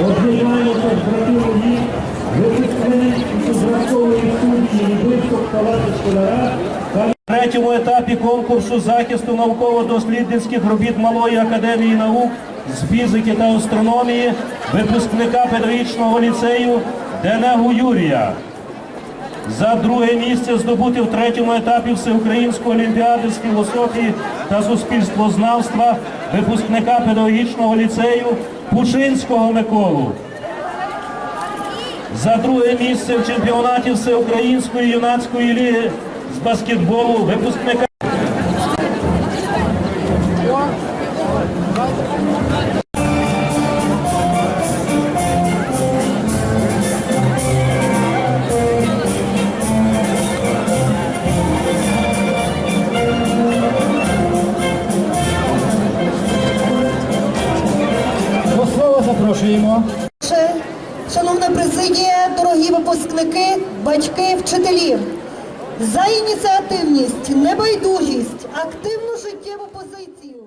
Одбивається братурові, випускнені і позраховані судді Львівського. На третьому етапі конкурсу захисту науково-дослідницьких робіт Малої академії наук з фізики та астрономії випускника педагогічного ліцею Денегу Юрія. За друге місце здобути в третьому етапі Всеукраїнської олімпіади з філософії та суспільствознавства випускника педагогічного ліцею Пушинського Миколу. За друге місце в чемпіонаті Всеукраїнської юнацької ліги з баскетболу випускника. Запрошуємо. Шановна президія, дорогі випускники, батьки, вчителі, за ініціативність, небайдужість, активну життєву позицію.